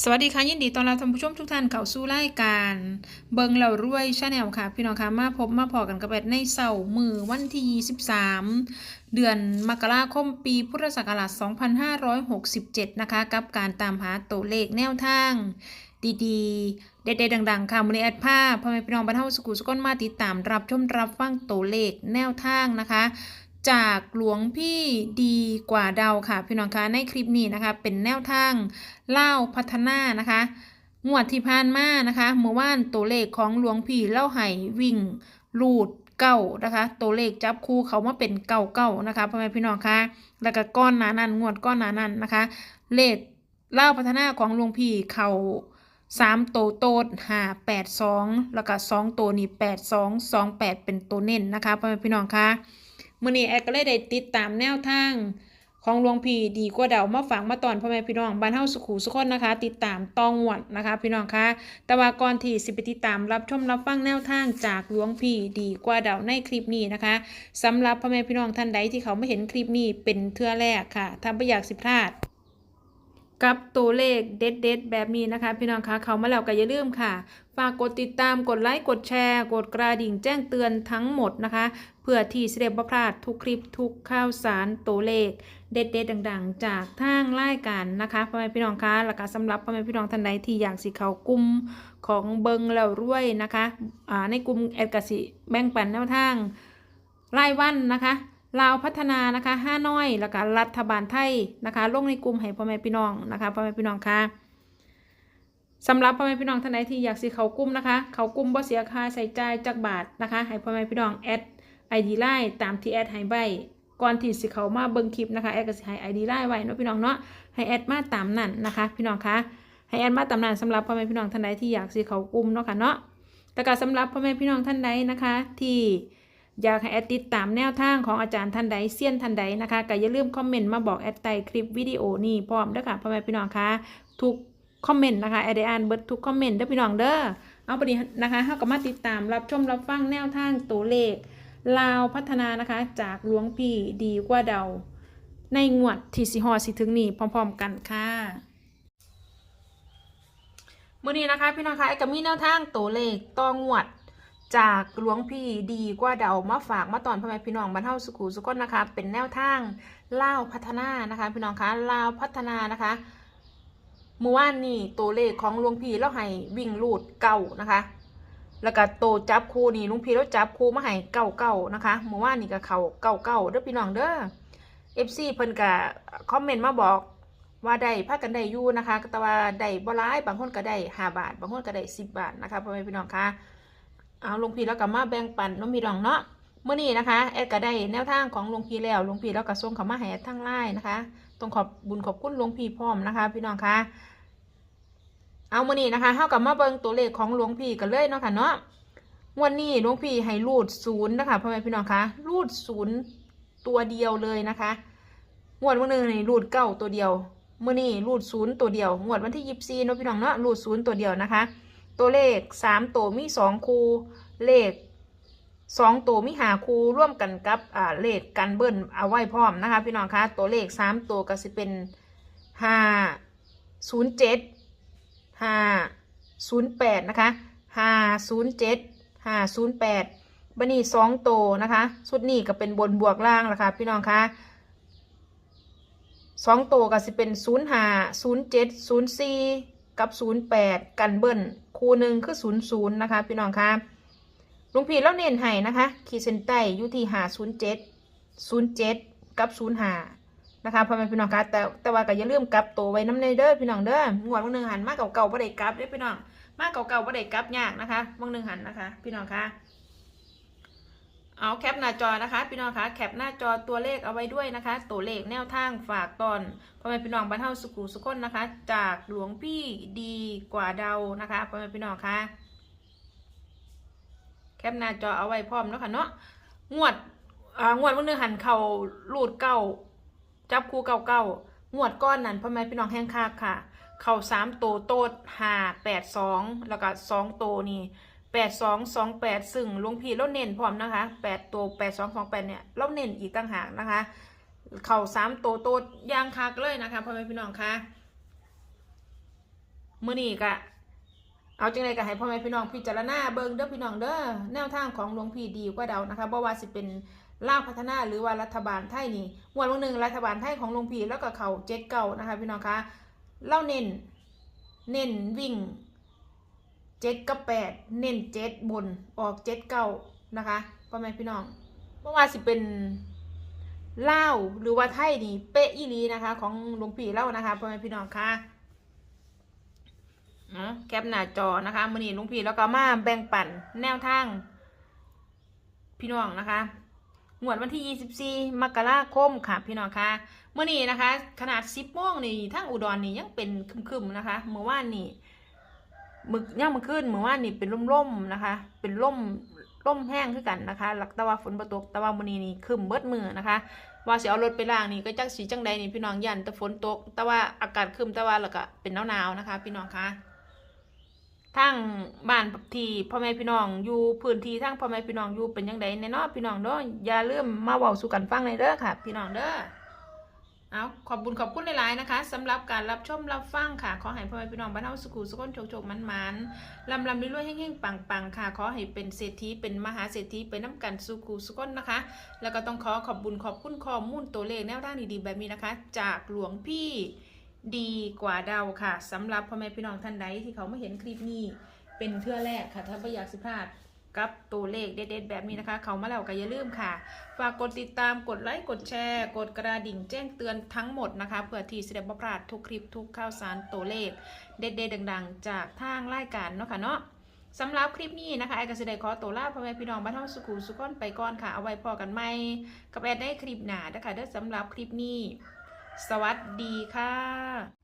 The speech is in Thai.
สวัสดีค่ะ ยินดีต้อนรับท่านผู้ชมทุกท่านเข้าสู่รายการ เบิงเรารวยชาแนลค่ะ พี่น้องคะมาพบมาพอกันกับแบดในเสาร์มือวันที่ 23 เดือนมกราคมปีพุทธศักราช 2567 นะคะ กับการตามหาตัวเลขแนวทาง ดีๆ เด็ดๆดัง ๆ ค่ะมือในแอดภาพพ่อแม่พี่น้องบรรเทาสกุลสก้นมาติดตามรับชมรับฟังตัวเลขแนวทางนะคะ จากหลวงพี่ดีกว่าเดาค่ะ พี่น้องคะในคลิปนี้นะคะ เป็นแนวทางเล่าพัฒนานะคะ งวดที่ผ่านมานะคะเมื่อวานตัวเลขของหลวงพี่เล่าไห้วิ่งลูดเก้านะคะ ตัวเลขจับคู่เขามาเป็นเก้าเก้านะคะพ่อแม่พี่น้องคะแล้วก็ก้อนหนานันงวดก้อนหนานั้นนะคะ เลขเล่าพัฒนาของหลวงพี่เขาสามโตวโตดห้าแปดสองแล้วก็สองตัวนี่แปดสองสองแปดเป็นตัวเน้นนะคะพ่อแม่พี่น้องคะ มื่อนี้แอดก็เลยได้ติดตามแนวทางของหลวงพี่ดีกว่าเดามาฝังมาตอนพ่อแม่พี่น้องบ้านเฮาสุขุสุขคนนะคะ ติดตามตองหวดนะคะ พี่น้องคะแต่ว่าก่อนที่สิไปติดตามรับชมรับฟังแนวทางจากหลวงพี่ดีกว่าเดาในคลิปนี้นะคะสำหรับพ่อแม่พี่น้องท่านใดที่เขาไม่เห็นคลิปนี้เป็นเทื่อแรกค่ะถ้าไม่อยากสิพลาด กับตัวเลขเด็ดๆแบบนี้นะคะ พี่น้องคะเขามาแล้วก็อย่าลืมค่ะ ฝากกดติดตามกดไลค์กดแชร์ กดกระดิ่งแจ้งเตือนทั้งหมดนะคะ เพื่อที่จะได้บ่พลาดทุกคลิปทุกข่าวสารตัวเลข เด็ดๆดังๆ จากทางรายการนะคะพ่อแม่พี่น้องคะแล้วก็สำหรับพ่อแม่พี่น้องท่านใดที่อยากสิเขากลุ่มของเบิงแล้วรวยนะคะอ่าในกลุ่มแอดกสิแบ่งปันแนวทางรายวันนะคะลาวพัฒนานะคะห้าน้อยแล้วก็รัฐบาลไทยนะคะลงในกลุ่มให้พ่อแม่พี่น้องนะคะพ่อแม่พี่น้องค่ะ สำหรับพ่อแม่พี่น้องท่านใดที่อยากสิเขากลุ่มนะคะ เขากลุ่มบ่เสียค่าใช้จ่ายจากบาทนะคะ ให้พ่อแม่พี่น้องแอดไอดีไลน์ตามที่แอดให้ไว้ก่อนที่สิเขามาเบิ่งคลิปนะคะแอดก็สิให้ไอดีไลน์ไว้เนาะพี่น้องเนาะให้แอดมาตามนั่นนะคะ พี่น้องคะให้แอดมาตามนั่นสำหรับพ่อแม่พี่น้องท่านใดที่อยากสิเขากลุ่มเนาะค่ะเนาะแต่ก็สำหรับพ่อแม่พี่น้องท่านใดนะคะ ที่อยากให้แอดติดตามแนวทางของอาจารย์ท่านใดเซียนท่านใดนะคะก็อย่าลืมคอมเมนต์มาบอกแอดใต้คลิปวิดีโอนี้พร้อมด้อค่ะพ่อแม่พี่น้องคะทุก คอมเมนต์นะคะแอดได้อ่านเบิร์ดทุกคอมเมนต์เด้อพี่น้องเด้อเอาไปดีนะคะเฮาก็มาติดตามรับชมรับฟังแนวทางตัวเลขลาวพัฒนานะคะ จากหลวงพี่ดีกว่าเดา ในงวดที่สิฮอสิถึงนี้พร้อม ๆ กันค่ะมื้อนี้นะคะพี่น้องคะแอดก็มีแนวทางตัวเลขต่องวด จากหลวงพี่ดีกว่าเดามาฝากมาตอนพ่อแม่พี่น้องบรรเทาสุขุสุขนนะคะ เป็นแนวทางเล่าพัฒนานะคะ พี่น้องคะเล่าพัฒนานะคะ เมื่อวานนี่ตัวเลขของหลวงพี่เราให้วิ่งลูดเก่านะคะ แล้วก็โตจับคู่นี่หลุงพี่เราจับคู่มาให้เก่าเก่านะคะเมื่อวานนี่ก็เขาเก่าเก่าเด้อพี่น้องเด้อเอฟซีเพิ่นก็คอมเมนต์มาบอกว่าได้พากันได้อยู่นะคะแต่ว่าได้บ่ร้ายบางคนก็ได้ห้าบาท บางคนก็ได้สิบบาทนะคะพ่อแม่พี่น้องคะเอาลวงพี่แล้วก็มาแบ่งปันน้องมีรองเนาะเมื่อนี้นะคะแอดก็ได้แนวทางของลวงพีแล้วลวงพี่แล้วก็ส่งเขามาให้แอดทางไลน์นะคะต้องขอบบุญขอบคุณหลวงพี่พร้อมนะคะ พี่น้องคะ เอาเมื่อนี้นะคะเท่ากับมาเบิงตัวเลขของหลวงพี่กันเลยเนาะค่ะเนาะวันนี้หลวงพี่ให้รูดศูนย์นะคะพ่อแม่พี่น้องคะรูดศูนย์ตัวเดียวเลยนะคะงวดวันหนึ่งนี่รูดเก้าตัวเดียวเมื่อนี้รูดศูนย์ตัวเดียวงวดวันที่ยี่สิบสี่เนาะพี่น้องเนาะรูดศูนย์ตัวเดียวนะคะ ตัวเลขสามตัวมีสองคูเลขสองตัวมีหาคูร่วมกันกับอ่าเลขกันเบิ้ลเอาไว้พร้อมนะคะ พี่น้องคะตัวเลขสามตัวก็จะเป็นห้าศูนย์เจ็ด ห้าศูนย์แปดนะคะห้าศูนย์เจ็ดห้าศูนย์แปดบันนี้สองโตนะคะชุดนี้ก็เป็นบนบวกล่างนะคะพี่น้องคะสองโตก็จะเป็นศูนย์ห้าศูนย์เจ็ดศูนย์สี่กับ08กันเบิ้ลคูหนึ่งคือ00นย์ศูนย์นะคะพี่น้องคะลุงพีแล้วเน้นให้นะคะ ขีดเส้นใต้อยู่ที่หา07 07กับ05นย์ห้า นะคะพ่อแม่พี่น้องคะแต่แต่ว่าก็อย่าลืมกลับตัวไว้น้ำในเด้อพี่น้องเด้องวดวันหนึ่งหันมาเก่าๆบ่ได้กลับเด้อพี่น้องมาเก่าๆบ่ได้กลับยากนะคะวันหนึ่งหันนะคะ พี่น้องคะเอาแคปหน้าจอนะคะ พี่น้องคะแคปหน้าจอตัวเลขเอาไว้ด้วยนะคะ ตัวเลขแนวทางฝากตอนพ่อแม่พี่น้องบ้านเฮาสุขุสุขคนนะคะ จากหลวงพี่ดีกว่าเดานะคะพ่อแม่พี่น้องคะแคปหน้าจอเอาไว้พร้อมเนาะค่ะเนาะงวดอ่างวดวันหนึงหันเข่าลูดเก้า จับคู่เก้าเก้างวดก้อนนั้นพ่อแม่พี่น้องแห้งคากค่ะ เข่าสามโตโตดห้าแปดสองแล้วก็สองโตนี่แปดสองสองแปดซึ่งหลวงพี่เราเน้นพร้อมนะคะแปดตัวแปดสองสองแปดเนี่ยเราเน้นอีกต่างหากนะคะ เข่าสามโตโตดยางคักเลยนะคะพ่อแม่พี่น้องคะมื้อนี้ก็เอาจังไดก็ให้พ่อแม่พี่น้องพิจารณาเบิงเด้อพี่น้องเด้อแนวทางของหลวงพี่ดีกว่าเดานะคะบ่ว่าสิเป็น ล่าพัฒนาหรือว่ารัฐบาลไทยนี่งวดวันหนึ่งรัฐบาลไทยของหลวงพี่แล้วก็เขาเจ็ดเก่านะคะพี่น้องคะเล่าเน้นเน้นวิ่งเจ็ดกับแปดเน้นเจ็ดบนออกเจ็ดเก่านะคะพ่อแม่พี่น้องบ่อว่าสิเป็นเล่าหรือว่าไทยนี่เป๊ะอีลีนะคะ ของหลวงพี่เล่านะคะพ่อแม่พี่น้องคะเนาะแคปหน้าจอนะคะมือนีหลวงพี่แล้วก็มาแบ่งปันแนวทางพี่น้องนะคะ งวดวันที่ 24 มกราคมค่ะพี่น้องคะเมื่อนี้นะคะ ขนาด 10โมงนี่ทั้งอุดรนี่ยังเป็นคึมๆนะคะ เมื่อวานนี่มึกย่างมาขึ้นเมื่อวานนี่เป็นร่มๆนะคะ เป็นร่มร่มแห้งคือกันนะคะ หลักต่ว่าฝนบ่ตกต่ว่ามื้อนี้นี่คึมเบิดมือนะคะ ว่าสิเอารถไปล้างนี่ก็จักสีจังใดนี่พี่น้องยันแต่ฝนตก แต่ว่าอากาศคึมแต่ว่าแล้วก็เป็นหนาวๆนะคะ พี่น้องคะ ทั้งบ้านที่พ่อแม่พี่น้องอยู่พื้นที่ทั้งพ่อแม่พี่น้องอยู่เป็นยังไงแน่เนอพี่น้องเด้ออย่าลืมมาเว้าสู่กันฟังในอยเด้อค่ะ พี่น้องเด้อเอาขอบบุญขอบคุณหลายๆนะคะสำหรับการรับชมรับฟังค่ะ ขอให้พ่อแม่พี่น้องบ้านเฮาสุขุสุขนโชคโชคมันมันลำลำรวยๆแห้งๆปังๆค่ะ ขอให้เป็นเศรษฐีเป็นมหาเศรษฐีเป็นน้ำกันสุขุสุขนนะคะ แล้วก็ต้องขอขอบบุญขอบคุณข้อมูลตัวเลขแนวทางดีๆแบบนี้นะคะ จากหลวงพี่ ดีกว่าเดาค่ะสำหรับพ่อแม่พี่น้องท่านใดที่เขาไม่เห็นคลิปนี้เป็นเทื่อแรกค่ะ ถ้าไม่อยากสิพลาดกับตัวเลขเด็ดๆแบบนี้นะคะ เขามาแล้วก็อย่าลืมค่ะ ฝากกดติดตามกดไลค์กดแชร์ กดกระดิ่งแจ้งเตือนทั้งหมดนะคะเพื่อที่จะได้บ่พลาดทุกคลิปทุกข่าวสารตัวเลข เด็ดๆดังๆ จากทางรายการเนาะค่ะเนาะสำหรับคลิปนี้นะคะไอ้กสิได้ขอตัวลาพ่อแม่พี่น้องบ้านเฮาสุขุมสุขอนไปก่อนค่ะ เอาไว้พอกันใหมกับแอดได้คลิปหน้านะคะเด้อสำหรับคลิปนี้ สวัสดีค่ะ